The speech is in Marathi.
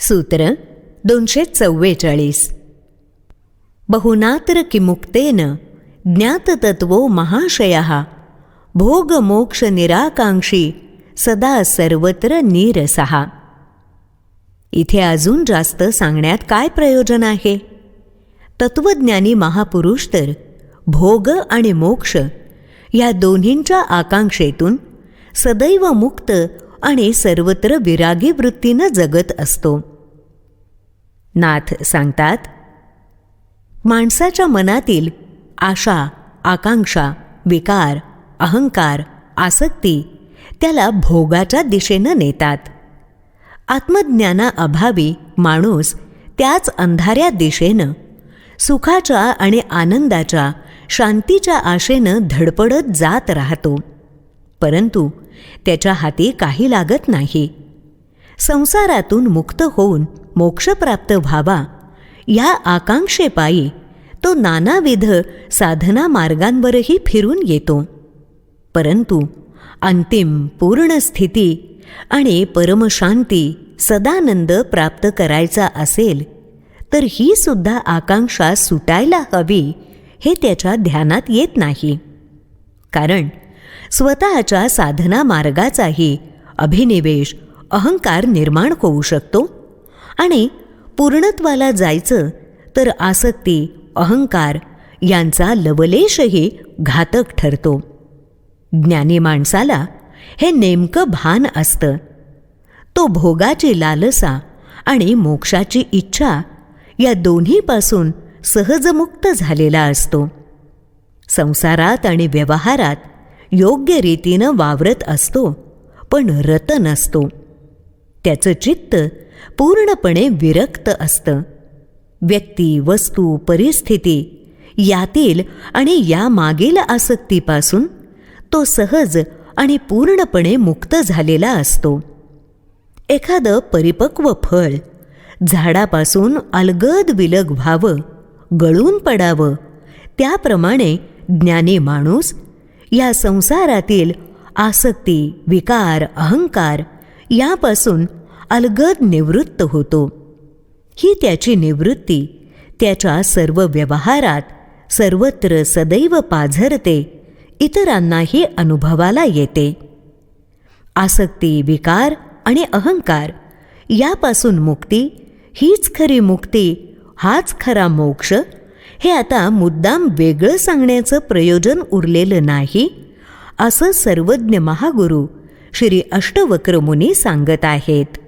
सूत्र दोनशे चव्वेचाळीस. बहुनात्र किमुक्तेन ज्ञाततत्वो महाशय भोगमोक्ष निराकांक्षी सदा सर्वत्र नीरसहा इथे अजून जास्त सांगण्यात काय प्रयोजन आहे? तत्वज्ञानी महापुरुष तर भोग आणि मोक्ष या दोन्हींच्या आकांक्षेतून सदैव मुक्त आणि सर्वत्र विरागी वृत्तीनं जगत असतो. नाथ सांगतात माणसाच्या मनातील आशा आकांक्षा विकार अहंकार आसक्ती त्याला भोगाच्या दिशेनं नेतात. आत्मज्ञानाअभावी माणूस त्याच अंधाऱ्या दिशेनं सुखाच्या आणि आनंदाच्या शांतीच्या आशेनं धडपडत जात राहतो. परंतु त्याच्या हाती काही लागत नाही. संसारातून मुक्त होऊन मोक्षप्राप्त व्हावा या आकांक्षेपायी तो नानाविध साधना मार्गांवरही फिरून येतो. परंतु अंतिम पूर्ण स्थिती आणि परमशांती सदानंद प्राप्त करायचा असेल तर ही सुद्धा आकांक्षा सुटायला हवी हे त्याच्या ध्यानात येत नाही. कारण स्वतःच्या साधना मार्गाचाही अभिनिवेश अहंकार निर्माण होऊ शकतो. आणि पूर्णत्वाला जायचं तर आसक्ती अहंकार यांचा लवलेशही घातक ठरतो. ज्ञानी माणसाला हे नेमकं भान असतं. तो भोगाची लालसा आणि मोक्षाची इच्छा या दोन्हीपासून सहजमुक्त झालेला असतो. संसारात आणि व्यवहारात योग्य रीतीनं वावरत असतो पण रत नसतो. त्याचं चित्त पूर्णपणे विरक्त असतं. व्यक्ती वस्तू परिस्थिती यातील आणि या मागील आसक्तीपासून तो सहज आणि पूर्णपणे मुक्त झालेला असतो. एखादं परिपक्व फळ झाडापासून अलगद विलग व्हावं गळून पडावं त्याप्रमाणे ज्ञानी माणूस या संसारातील आसक्ती विकार अहंकार यापासून अलगद निवृत्त होतो. ही त्याची निवृत्ती त्याच्या सर्व व्यवहारात सर्वत्र सदैव पाझरते इतरांनाही अनुभवाला येते. आसक्ती विकार आणि अहंकार यापासून मुक्ती हीच खरी मुक्ती हाच खरा मोक्ष हे आता मुद्दाम वेगळं सांगण्याचं प्रयोजन उरलेलं नाही असं सर्वज्ञ महागुरू श्री अष्टवक्रमुनी सांगत आहेत.